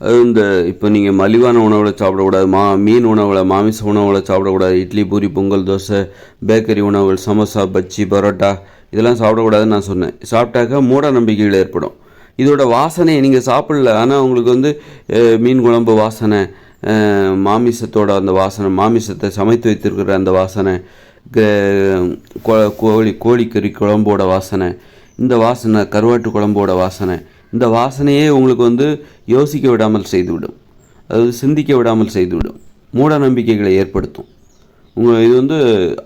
அது இந்த இப்போ நீங்கள் மலிவான உணவில் சாப்பிடக்கூடாது மா மீன் உணவில் மாமிச உணவில் சாப்பிடக்கூடாது இட்லி பூரி பொங்கல் தோசை பேக்கரி உணவுகள் சமோசா பஜ்ஜி பரோட்டா இதெல்லாம் சாப்பிடக்கூடாதுன்னு நான் சொன்னேன். சாப்பிட்டாக்கா மூட நம்பிக்கைகள் ஏற்படும். இதோட வாசனை நீங்கள் சாப்பிடல ஆனால் உங்களுக்கு வந்து மீன் குழம்பு வாசனை மாமிசத்தோட அந்த வாசனை மாமிசத்தை சமைத்து வைத்திருக்கிற அந்த வாசனை க- கோ- கோழி கோழிக்கறி குழம்போட வாசனை இந்த வாசனை கருவாட்டு குழம்போட வாசனை இந்த வாசனையே உங்களுக்கு வந்து யோசிக்க விடாமல் செய்துவிடும். அதாவது சிந்திக்க விடாமல் செய்துவிடும். மூட நம்பிக்கைகளை ஏற்படுத்தும். உங்கள் இது வந்து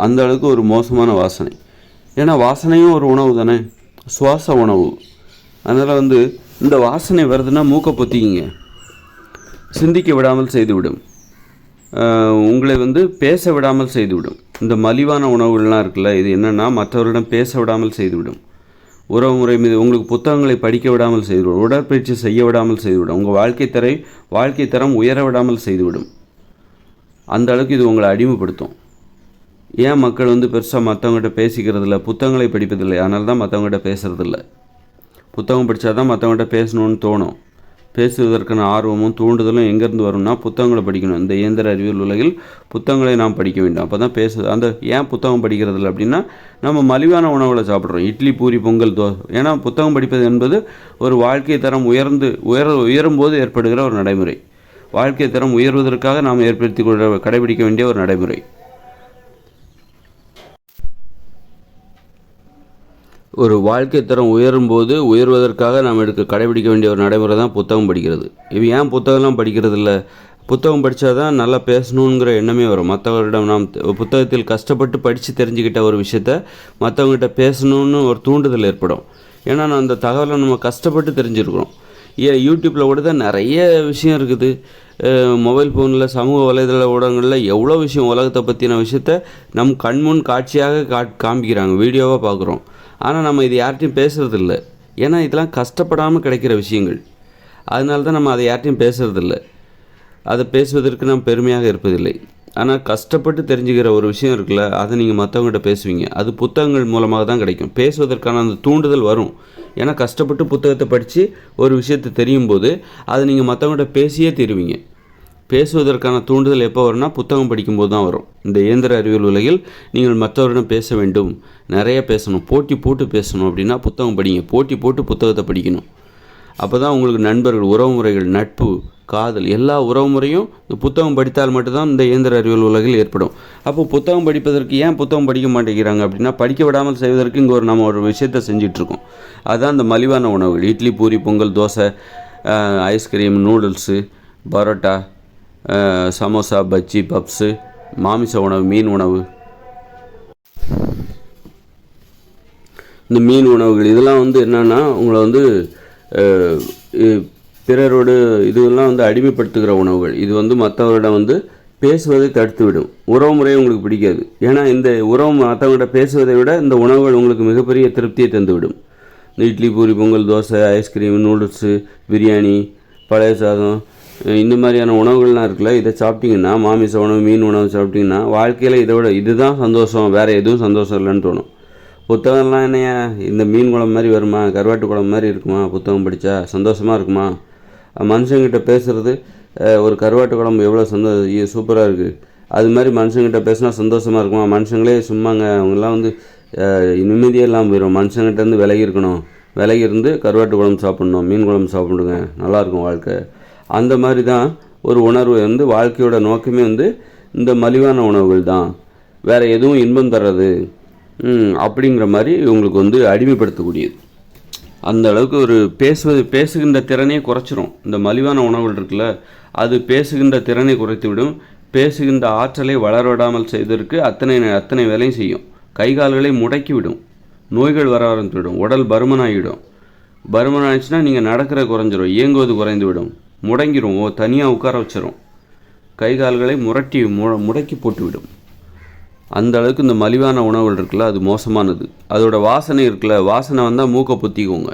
அந்த அளவுக்கு ஒரு மோசமான வாசனை. ஏன்னா வாசனையும் ஒரு உணவு தானே? சுவாச உணவு. அதனால் வந்து இந்த வாசனை வருதுன்னா மூக்கை பொத்திக்கிங்க. சிந்திக்க விடாமல் செய்துவிடும். உங்களை வந்து பேச விடாமல் செய்துவிடும். இந்த மலிவான உணவுகள்லாம் இருக்குல்ல இது என்னென்னா மற்றவரிடம் பேச விடாமல் செய்துவிடும். உறவுமுறை மீது உங்களுக்கு புத்தகங்களை படிக்க விடாமல் செய்துவிடும். உடற்பயிற்சி செய்ய விடாமல் செய்துவிடும். உங்கள் வாழ்க்கை தரை வாழ்க்கை தரம் உயர விடாமல் செய்துவிடும். அந்த அளவுக்கு இது உங்களை அடிமைப்படுத்தும். ஏன் மக்கள் வந்து பெருசாக மற்றவங்ககிட்ட பேசிக்கிறதில்ல புத்தகங்களை படிப்பதில்லை? அதனால தான் மற்றவங்ககிட்ட பேசுகிறதில்ல புத்தகம் படித்தா தான் மற்றவங்ககிட்ட பேசணும்னு தோணும். பேசுவதற்கான ஆர்வமும் தூண்டுதலும் எங்கேருந்து வரும்னா புத்தகங்களை படிக்கணும். இந்த இயந்திர அறிவியல் உலகில் புத்தகங்களை நாம் படிக்க வேண்டும். அப்போ தான் பேசு அந்த ஏன் புத்தகம் படிக்கிறதில்ல அப்படின்னா நம்ம மலிவான உணவுகளை சாப்பிட்றோம். இட்லி பூரி பொங்கல் தோ ஏன்னா புத்தகம் படிப்பது என்பது ஒரு வாழ்க்கை தரம் உயர்ந்து உயர உயரும் போது ஏற்படுகிற ஒரு நடைமுறை. வாழ்க்கை தரம் உயர்வதற்காக நாம் ஏற்படுத்தி கொள்ள கடைபிடிக்க வேண்டிய ஒரு நடைமுறை. ஒரு வாழ்க்கை தரம் உயரும்போது உயர்வதற்காக நாம் எடுக்க கடைபிடிக்க வேண்டிய ஒரு நடைமுறை தான் புத்தகம் படிக்கிறது. இது ஏன் புத்தகம்லாம் படிக்கிறது இல்லை புத்தகம் படித்தா தான் நல்லா பேசணுங்கிற எண்ணமே வரும். மற்றவரிடம் நாம் புத்தகத்தில் கஷ்டப்பட்டு படித்து தெரிஞ்சுக்கிட்ட ஒரு விஷயத்த மற்றவங்ககிட்ட பேசணும்னு ஒரு தூண்டுதல் ஏற்படும். ஏன்னா நான் அந்த தகவலை நம்ம கஷ்டப்பட்டு தெரிஞ்சுருக்கிறோம். ஏன் யூடியூப்பில் கூட தான் நிறைய விஷயம் இருக்குது. மொபைல் ஃபோனில் சமூக வலைதள ஊடகங்களில் எவ்வளோ விஷயம் உலகத்தை பற்றின விஷயத்த நம் கண்முன் காட்சியாக காட் காமிக்கிறாங்க. வீடியோவாக பார்க்குறோம் ஆனால் நம்ம இது யார்கிட்டையும் பேசுகிறதில்ல ஏன்னா இதெல்லாம் கஷ்டப்படாமல் கிடைக்கிற விஷயங்கள். அதனால தான் நம்ம அதை யார்கிட்டையும் பேசுகிறதில்ல அதை பேசுவதற்கு நாம் பெருமையாக இருப்பதில்லை. ஆனால் கஷ்டப்பட்டு தெரிஞ்சுக்கிற ஒரு விஷயம் இருக்குல்ல அதை நீங்கள் மற்றவங்ககிட்ட பேசுவீங்க. அது புத்தகங்கள் மூலமாக தான் கிடைக்கும். பேசுவதற்கான அந்த தூண்டுதல் வரும். ஏன்னா கஷ்டப்பட்டு புத்தகத்தை படித்து ஒரு விஷயத்தை தெரியும் போது அதை நீங்கள் மற்றவங்ககிட்ட பேசியே தருவீங்க. பேசுவதற்கான தூண்டுதல் எப்போ வரும்னா புத்தகம் படிக்கும்போது தான் வரும். இந்த இயந்திர அறிவியல் உலகில் நீங்கள் மற்றவரிடம் பேச வேண்டும். நிறைய பேசணும். போட்டி போட்டு பேசணும் அப்படின்னா புத்தகம் படிங்க. போட்டி போட்டு புத்தகத்தை படிக்கணும். அப்போ தான் உங்களுக்கு நண்பர்கள் உறவுமுறைகள் நட்பு காதல் எல்லா உறவுமுறையும் இந்த புத்தகம் படித்தால் மட்டும்தான் இந்த இயந்திர அறிவியல் உலகில் ஏற்படும். அப்போ புத்தகம் படிப்பதற்கு ஏன் புத்தகம் படிக்க மாட்டேங்கிறாங்க அப்படின்னா படிக்க விடாமல் செய்வதற்கு இங்கே ஒரு நம்ம ஒரு விஷயத்தை செஞ்சிட்ருக்கோம். அதுதான் இந்த மலிவான உணவுகள் idli puri pongal dosa ice cream noodles parotta samosa bajji puffs மாமிச உணவு மீன் உணவு. இந்த மீன் உணவுகள் இதெல்லாம் வந்து என்னென்னா உங்களை வந்து பிறரோடு இதெல்லாம் வந்து அடிமைப்படுத்துகிற உணவுகள். இது வந்து மற்றவரிடம் வந்து பேசுவதை தடுத்து விடும் உறவு முறை உங்களுக்கு பிடிக்காது. ஏன்னா இந்த உறவு மற்றவங்கள்ட்ட பேசுவதை விட இந்த உணவுகள் உங்களுக்கு மிகப்பெரிய திருப்தியை தந்துவிடும். இந்த idli puri pongal dosa ice cream noodles biryani பழைய சாதம் இந்த மாதிரியான உணவுகள்லாம் இருக்குல்ல இதை சாப்பிட்டிங்கன்னா மாமிச உணவு மீன் உணவு சாப்பிட்டிங்கன்னா வாழ்க்கையில் இதை விட இதுதான் சந்தோஷம் வேறு எதுவும் சந்தோஷம் இல்லைன்னு தோணும். புத்தகம்லாம் என்னையா? இந்த மீன் குழம்பு மாதிரி வருமா? கருவாட்டு குழம்பு மாதிரி இருக்குமா? புத்தகம் படித்தா சந்தோஷமாக இருக்குமா? மனுஷங்கிட்ட பேசுகிறது ஒரு கருவாட்டு குழம்பு எவ்வளோ சந்தோ சூப்பராக இருக்குது அது மாதிரி மனுஷங்கிட்ட பேசினா சந்தோஷமாக இருக்குமா? மனுஷங்களே சும்மாங்க அவங்கெல்லாம் வந்து அஹ், நிம்மதியே இல்லாமல் போயிடும் மனுஷங்கிட்டேருந்து விலகி இருக்கணும். விலகி இருந்து கருவாட்டு குழம்பு சாப்பிட்ணும் மீன் குழம்பு சாப்பிடுங்க. நல்லாயிருக்கும் வாழ்க்கை. அந்த மாதிரி தான் ஒரு உணர்வு வந்து வாழ்க்கையோட நோக்கமே வந்து இந்த மலிவான உணவுகள் தான். வேறு எதுவும் இன்பம் தர்றது அப்படிங்கிற மாதிரி உங்களுக்கு வந்து அடிமைப்படுத்தக்கூடியது. அந்த அளவுக்கு ஒரு பேசுவது பேசுகின்ற திறனையே குறைச்சிரும். இந்த மலிவான உணவுகள் இருக்குல்ல அது பேசுகின்ற திறனை குறைத்து விடும் பேசுகின்ற ஆற்றலை வளர விடாமல் அத்தனை அத்தனை வேலையும் செய்யும். கை கால்களை முடக்கிவிடும். நோய்கள் வர ஆரம்பித்துவிடும். உடல் பருமனாகிவிடும் பருமனாயிடுச்சுன்னா நீங்கள் நடக்கிற குறைஞ்சிரும். இயங்குவது குறைந்து விடும் முடங்கிரும் ஓ தனியாக உட்கார வச்சிடும் கை கால்களை முரட்டி மு முடக்கி போட்டுவிடும். அந்த அளவுக்கு இந்த மலிவான உணவுகள் இருக்குல்ல அது மோசமானது. அதோட வாசனை இருக்குல்ல வாசனை வந்தால் மூக்கை பொத்திக்கோங்க.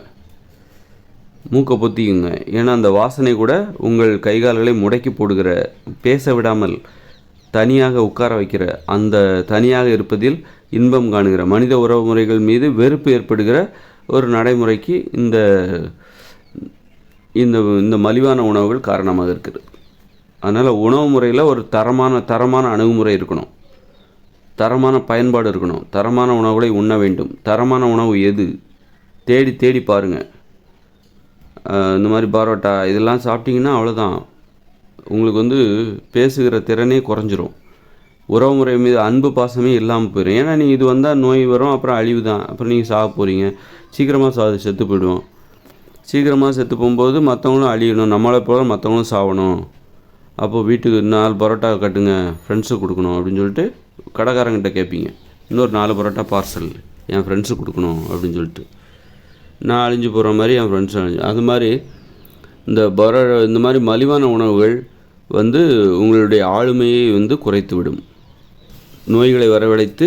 மூக்கை பொத்திக்குங்க. ஏன்னா அந்த வாசனை கூட உங்கள் கைகால்களை முடக்கி போடுகிற பேச விடாமல் தனியாக உட்கார வைக்கிற அந்த தனியாக இருப்பதில் இன்பம் காணுகிற மனித உறவு முறைகள் மீது வெறுப்பு ஏற்படுகிற ஒரு நடைமுறைக்கு இந்த இந்த இந்த மலிவான உணவுகள் காரணமாக இருக்குது. அதனால் உணவு முறையில் ஒரு தரமான தரமான அணுகுமுறை இருக்கணும். தரமான பயன்பாடு இருக்கணும். தரமான உணவுகளை உண்ண வேண்டும். தரமான உணவு எது? தேடி தேடி பாருங்கள் இந்த மாதிரி பரோட்டா இதெல்லாம் சாப்பிட்டிங்கன்னா அவ்வளோதான் உங்களுக்கு வந்து பேசுகிற திறனே குறைஞ்சிரும். உறவுமுறை மீது அன்பு பாசமே இல்லாமல் போயிடும் ஏன்னா நீங்கள் இது வந்தால் நோய் வரும் அப்புறம் அழிவு தான். அப்புறம் நீங்கள் சாக போகிறீங்க சீக்கிரமாக சா செத்து போயிடுவோம். சீக்கிரமாக செத்து போகும்போது மற்றவங்களும் அழியணும். நம்மளை போல் மற்றவங்களும் சாகணும் அப்போது வீட்டுக்கு நாலு பரோட்டா கட்டுங்க ஃப்ரெண்ட்ஸுக்கு கொடுக்கணும் அப்படின்னு சொல்லிட்டு கடைக்காரங்கிட்ட கேட்பீங்க இன்னொரு நாலு பரோட்டா பார்சல் என் ஃப்ரெண்ட்ஸுக்கு கொடுக்கணும் அப்படின்னு சொல்லிட்டு. நான் அழிஞ்சு போகிற மாதிரி என் ஃப்ரெண்ட்ஸ் அழிஞ்சு அது மாதிரி இந்த பரோ இந்த மாதிரி மலிவான உணவுகள் வந்து உங்களுடைய ஆளுமையை வந்து குறைத்து விடும் நோய்களை வரவழைத்து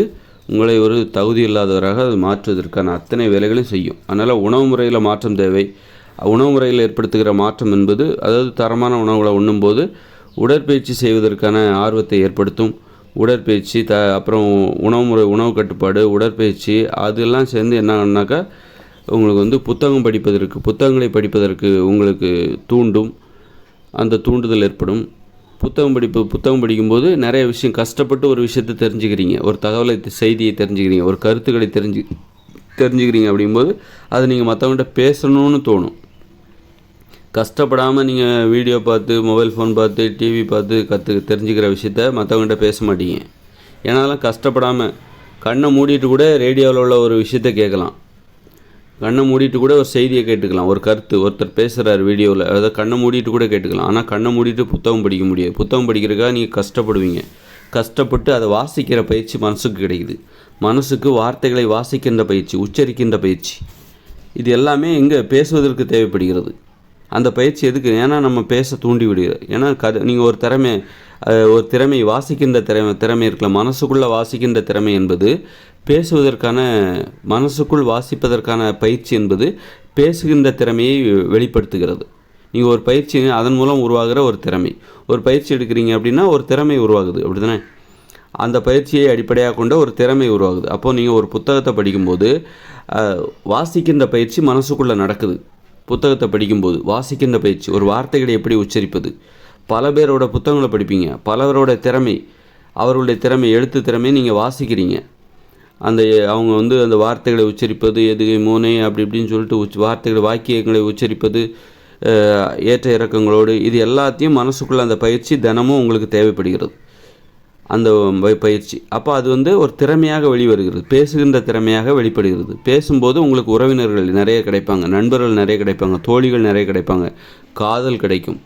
உங்களை ஒரு தகுதி இல்லாதவராக அது மாற்றுவதற்கான அத்தனை வேலைகளையும் செய்யும். அதனால் உணவு முறையில் மாற்றம் தேவை. உணவு முறையில் ஏற்படுத்துகிற மாற்றம் என்பது அதாவது தரமான உணவுகளை உண்ணும்போது உடற்பயிற்சி செய்வதற்கான ஆர்வத்தை ஏற்படுத்தும். உடற்பயிற்சி த அப்புறம் உணவு முறை உணவு கட்டுப்பாடு உடற்பயிற்சி அதெல்லாம் சேர்ந்து என்னன்னாக்கா உங்களுக்கு வந்து புத்தகம் படிப்பதற்கு புத்தகங்களை படிப்பதற்கு உங்களுக்கு தூண்டும். அந்த தூண்டுதல் ஏற்படும். புத்தகம் படிப்பு புத்தகம் படிக்கும்போது நிறைய விஷயம் கஷ்டப்பட்டு ஒரு விஷயத்தை தெரிஞ்சுக்கிறீங்க. ஒரு தகவலை செய்தியை தெரிஞ்சுக்கிறீங்க. ஒரு கருத்துக்களை தெரிஞ்சு தெரிஞ்சுக்கிறீங்க அப்படிங்கும்போது அது நீங்கள் மற்றவங்கள்ட்ட பேசணும்னு தோணும். கஷ்டப்படாமல் நீங்கள் வீடியோ பார்த்து மொபைல் ஃபோன் பார்த்து டிவி பார்த்து கற்று தெரிஞ்சுக்கிற விஷயத்த மற்றவங்கள்ட்ட பேச மாட்டீங்க. ஏன்னா அதெல்லாம் கஷ்டப்படாமல் கண்ணை மூடிட்டு கூட ரேடியோவில் உள்ள ஒரு விஷயத்த கேட்கலாம். கண்ணை மூடிட்டு கூட ஒரு செய்தியை கேட்டுக்கலாம். ஒரு கருத்து ஒருத்தர் பேசுகிறார் வீடியோவில் அதாவது கண்ணை மூடிட்டு கூட கேட்டுக்கலாம். ஆனால் கண்ணை மூடிட்டு புத்தகம் படிக்க முடியாது. புத்தகம் படிக்கிறதுக்காக நீங்கள் கஷ்டப்படுவீங்க. கஷ்டப்பட்டு அதை வாசிக்கிற பயிற்சி மனசுக்கு கிடைக்குது. மனசுக்கு வார்த்தைகளை வாசிக்கின்ற பயிற்சி உச்சரிக்கின்ற பயிற்சி. இது எல்லாமே எங்கே பேசுவதற்கு தேவைப்படுகிறது. அந்த பயிற்சி எதுக்கு? ஏன்னா நம்ம பேச தூண்டி விடுகிறது. ஏன்னா கதை நீங்கள் ஒரு திறமை ஒரு திறமை வாசிக்கின்ற திறமை திறமை இருக்கலாம் மனசுக்குள்ளே வாசிக்கின்ற திறமை என்பது பேசுவதற்கான மனசுக்குள் வாசிப்பதற்கான பயிற்சி என்பது பேசுகின்ற திறமையை வெளிப்படுத்துகிறது. நீங்கள் ஒரு பயிற்சி அதன் மூலம் உருவாகிற ஒரு திறமை. ஒரு பயிற்சி எடுக்கிறீங்க அப்படின்னா ஒரு திறமை உருவாகுது. அப்படி தானே அந்த பயிற்சியை அடிப்படையாக கொண்ட ஒரு திறமை உருவாகுது. அப்போது நீங்கள் ஒரு புத்தகத்தை படிக்கும்போது வாசிக்கின்ற பயிற்சி மனசுக்குள்ளே நடக்குது. புத்தகத்தை படிக்கும்போது வாசிக்கின்ற பயிற்சி ஒரு வார்த்தைகளை எப்படி உச்சரிப்பது? பல பேரோட புத்தகங்களை படிப்பீங்க. பலவரோட திறமை அவர்களுடைய திறமை எழுத்து திறமையை நீங்கள் வாசிக்கிறீங்க. அந்த அவங்க வந்து அந்த வார்த்தைகளை உச்சரிப்பது எதுகை மூனை அப்படி இப்படின்னு சொல்லிட்டு உச் வார்த்தைகளை வாக்கியங்களை உச்சரிப்பது ஏற்ற இறக்கங்களோடு இது எல்லாத்தையும் மனசுக்குள்ள அந்த பயிற்சி தினமும் உங்களுக்கு தேவைப்படுகிறது. அந்த பயிற்சி. அப்போ அது வந்து ஒரு திறமையாக வெளிவருகிறது. பேசுகின்ற திறமையாக வெளிப்படுகிறது. பேசும்போது உங்களுக்கு உறவினர்கள் நிறைய கிடைப்பாங்க. நண்பர்கள் நிறைய கிடைப்பாங்க. தோழிகள் நிறைய கிடைப்பாங்க. காதல் கிடைக்கும்.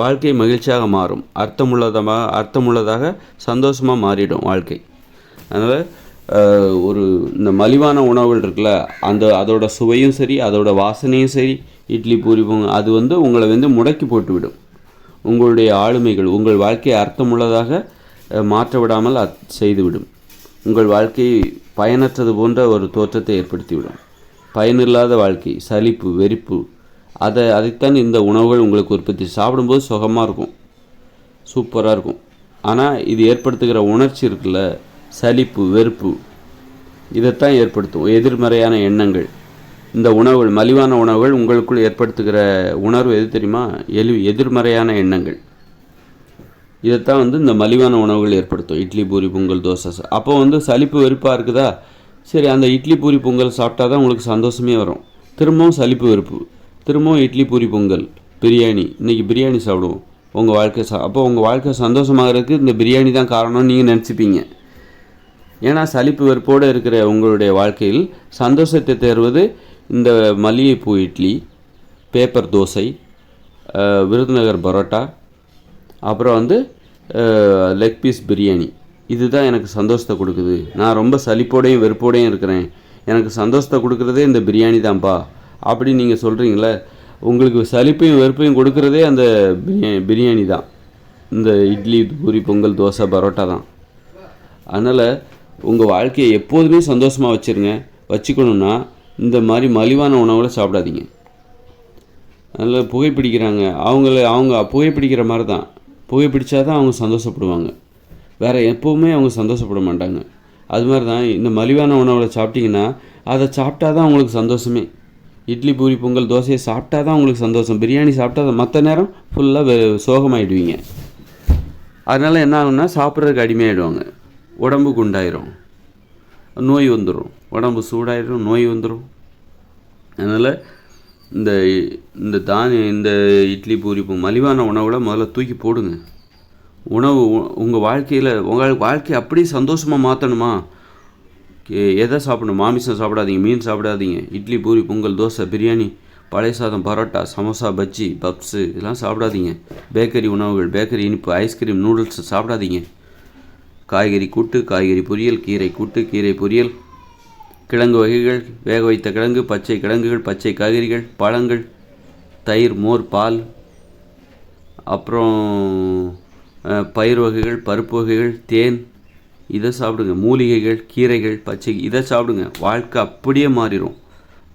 வாழ்க்கை மகிழ்ச்சியாக மாறும். அர்த்தமுள்ளதாக அர்த்தமுள்ளதாக சந்தோஷமாக மாறிடும் வாழ்க்கை. அதனால் ஒரு இந்த மலிவான உணவுகள் இருக்குல்ல அந்த அதோட சுவையும் சரி அதோட வாசனையும் சரி இட்லி பூரி பொங்கல் அது வந்து உங்களை வந்து முடக்கி போட்டுவிடும். உங்களுடைய ஆளுமைகள் உங்கள் வாழ்க்கையை அர்த்தமுள்ளதாக மாற்ற விடாமல் அத் செய்துவிடும். உங்கள் வாழ்க்கையை பயனற்றது போன்ற ஒரு தோற்றத்தை ஏற்படுத்திவிடும். பயனில்லாத வாழ்க்கை சலிப்பு வெறிப்பு அதை அதைத்தான் இந்த உணவுகள் உங்களுக்கு உற்பத்தி சாப்பிடும்போது சுகமாக இருக்கும். சூப்பராக இருக்கும். ஆனால் இது ஏற்படுத்துகிற உணர்ச்சி இருக்குல்ல சலிப்பு வெறுப்பு. இதைத்தான் ஏற்படுத்தும் எதிர்மறையான எண்ணங்கள். இந்த உணவுகள் மலிவான உணவுகள் உங்களுக்குள் ஏற்படுத்துகிற உணர்வு எது தெரியுமா? எலி எதிர்மறையான எண்ணங்கள். இதைத்தான் வந்து இந்த மலிவான உணவுகள் ஏற்படுத்தும். இட்லி பூரி பொங்கல் தோசை. அப்போ வந்து சலிப்பு வெறுப்பாக இருக்குதா? சரி அந்த இட்லி பூரி பொங்கல் சாப்பிட்டா தான் உங்களுக்கு சந்தோஷமே வரும். திரும்பவும் சலிப்பு வெறுப்பு. திரும்பவும் இட்லி பூரி பொங்கல் பிரியாணி. இன்றைக்கி பிரியாணி சாப்பிடுவோம். உங்கள் வாழ்க்கை சா அப்போ உங்கள் வாழ்க்கை சந்தோஷமாகறதுக்கு இந்த பிரியாணி தான் காரணம்னு நீங்கள் நினச்சிப்பீங்க. ஏன்னா சலிப்பு வெறுப்போடு இருக்கிற உங்களுடைய வாழ்க்கையில் சந்தோஷத்தை தேர்வது இந்த மல்லிகைப்பூ இட்லி பேப்பர் தோசை விருதுநகர் பரோட்டா அப்புறம் வந்து லெக் பீஸ் பிரியாணி. இதுதான் எனக்கு சந்தோஷத்தை கொடுக்குது. நான் ரொம்ப சலிப்போடையும் வெறுப்போடையும் இருக்கிறேன். எனக்கு சந்தோஷத்தை கொடுக்குறதே இந்த பிரியாணி தான்ப்பா அப்படின்னு நீங்கள் சொல்கிறீங்களே உங்களுக்கு சலிப்பையும் வெறுப்பையும் கொடுக்குறதே அந்த பிரியாணி பிரியாணி தான். இந்த இட்லி பூரி பொங்கல் தோசை பரோட்டா தான். அதனால் உங்கள் வாழ்க்கையை எப்போதுமே சந்தோஷமாக வச்சுருங்க. வச்சுக்கணுன்னா இந்த மாதிரி மலிவான உணவுகளை சாப்பிடாதீங்க. அதில் புகைப்பிடிக்கிறாங்க அவங்கள அவங்க புகைப்பிடிக்கிற மாதிரி தான் புகைப்பிடிச்சா தான் அவங்க சந்தோஷப்படுவாங்க. வேறு எப்போவுமே அவங்க சந்தோஷப்பட மாட்டாங்க. அது மாதிரி தான் இந்த மலிவான உணவுகளை சாப்பிட்டிங்கன்னா அதை சாப்பிட்டா தான் உங்களுக்கு சந்தோஷமே. இட்லி பூரி பொங்கல் தோசையை சாப்பிட்டா தான் உங்களுக்கு சந்தோஷம். பிரியாணி சாப்பிட்டா மற்ற நேரம் ஃபுல்லாக சோகமாயிடுவீங்க. அதனால் என்ன ஆகும்னா சாப்பிட்றதுக்கு அடிமையாயிடுவாங்க. உடம்பு குண்டாயிரும். நோய் வந்துடும் உடம்பு சூடாயிரும் நோய் வந்துடும் அதனால் இந்த இந்த தானிய இந்த இட்லி பூரி மலிவான உணவுல முதல்ல தூக்கி போடுங்க. உணவு உங்கள் வாழ்க்கையில் உங்கள் வாழ்க்கையை அப்படியே சந்தோஷமாக மாற்றணுமா எதை சாப்பிடணும்? மாமிசம் சாப்பிடாதீங்க மீன் சாப்பிடாதீங்க. இட்லி பூரி பொங்கல் தோசை பிரியாணி பழைய சாதம் பரோட்டா சமோசா பஜ்ஜி பப்ஸு இதெல்லாம் சாப்பிடாதீங்க. பேக்கரி உணவுகள் பேக்கரி இனிப்பு ஐஸ்கிரீம் நூடுல்ஸ் சாப்பிடாதீங்க. காய்கறி கூட்டு காய்கறி பொரியல் கீரை கூட்டு கீரை பொரியல். கிழங்கு வகைகள் வேக வைத்த கிழங்கு பச்சை கிழங்குகள் பச்சை காய்கறிகள் பழங்கள் தயிர் மோர் பால். அப்புறம் பயிர் வகைகள் பருப்பு வகைகள் தேன். இதை சாப்பிடுங்க. மூலிகைகள் கீரைகள் பச்சை இதை சாப்பிடுங்க. வாழ்க்கை அப்படியே மாறிடும்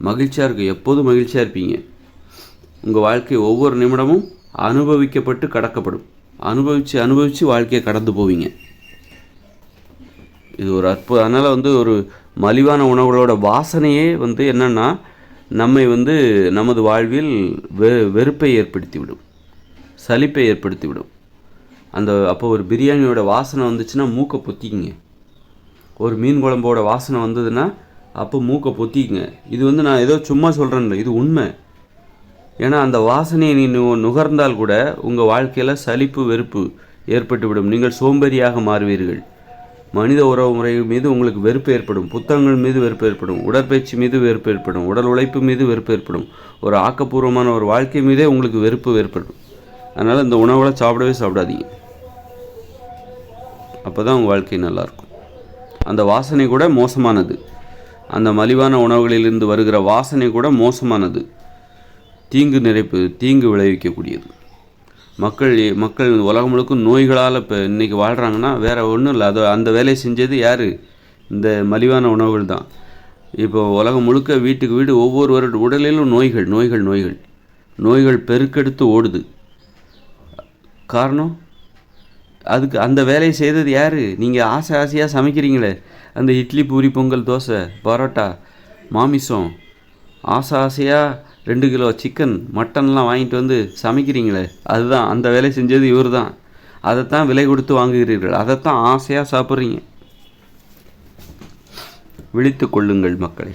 மகிழ்ச்சியாக இருக்கும். எப்போதும் மகிழ்ச்சியாக இருப்பீங்க. உங்கள் வாழ்க்கை ஒவ்வொரு நிமிடமும் அனுபவிக்கப்பட்டு கடக்கப்படும். அனுபவித்து அனுபவித்து வாழ்க்கையை கடந்து போவீங்க. இது ஒரு அற்புதம் அதனால் வந்து ஒரு மலிவான உணவுகளோட வாசனையே வந்து என்னென்னா நம்மை வந்து நமது வாழ்வில் வெ வெறுப்பை ஏற்படுத்திவிடும். சலிப்பை ஏற்படுத்திவிடும். அந்த அப்போ ஒரு பிரியாணியோட வாசனை வந்துச்சுன்னா மூக்கை பொத்திக்கிங்க. ஒரு மீன் குழம்போட வாசனை வந்ததுன்னா அப்போ மூக்கை பொத்திக்குங்க. இது வந்து நான் ஏதோ சும்மா சொல்கிறேன்ல இது உண்மை. ஏன்னா அந்த வாசனையை நீ நு நுகர்ந்தால் கூட உங்கள் வாழ்க்கையில் சலிப்பு வெறுப்பு ஏற்பட்டுவிடும். நீங்கள் சோம்பேறியாக மாறுவீர்கள். மனித உறவு முறை மீது உங்களுக்கு வெறுப்பு ஏற்படும். புத்தகங்கள் மீது வெறுப்பு ஏற்படும். உடற்பயிற்சி மீது வெறுப்பு ஏற்படும். உடல் உழைப்பு மீது வெறுப்பு ஏற்படும். ஒரு ஆக்கப்பூர்வமான ஒரு வாழ்க்கை மீதே உங்களுக்கு வெறுப்பு ஏற்படும். அதனால் இந்த உணவுகளை சாப்பிடவே சாப்பிடாதீங்க. அப்போ தான் உங்கள் வாழ்க்கை நல்லாயிருக்கும். அந்த வாசனை கூட மோசமானது. அந்த மலிவான உணவுகளிலிருந்து வருகிற வாசனை கூட மோசமானது. தீங்கு நிறைப்பு தீங்கு விளைவிக்கக்கூடியது. மக்கள் மக்கள் உலகம் முழுக்க நோய்களால் இப்போ இன்றைக்கி வாழ்கிறாங்கன்னா வேறு ஒன்றும் இல்லை. அது அந்த வேலையை செஞ்சது யார்? இந்த மலிவான உணவுகள் தான். இப்போ உலகம் முழுக்க வீட்டுக்கு வீடு ஒவ்வொருவரோட உடலிலும் நோய்கள் நோய்கள் நோய்கள். நோய்கள் பெருக்கெடுத்து ஓடுது. காரணம்? அதுக்கு அந்த வேலையை செய்தது யார்? நீங்கள் ஆசை ஆசையாக சமைக்கிறீங்களே. அந்த இட்லி பூரி பொங்கல் தோசை பரோட்டா மாமிசம். ஆசை ஆசையாக ரெண்டு கிலோ சிக்கன் மட்டன்லாம் வாங்கிட்டு வந்து சமைக்கிறீங்களே? அதுதான் அந்த வேலையை செஞ்சது இவர் தான் அதைத்தான் விலை கொடுத்து வாங்குகிறீர்கள். அதைத்தான் ஆசையாக சாப்பிட்றீங்க. விழித்து கொள்ளுங்கள் மக்களை.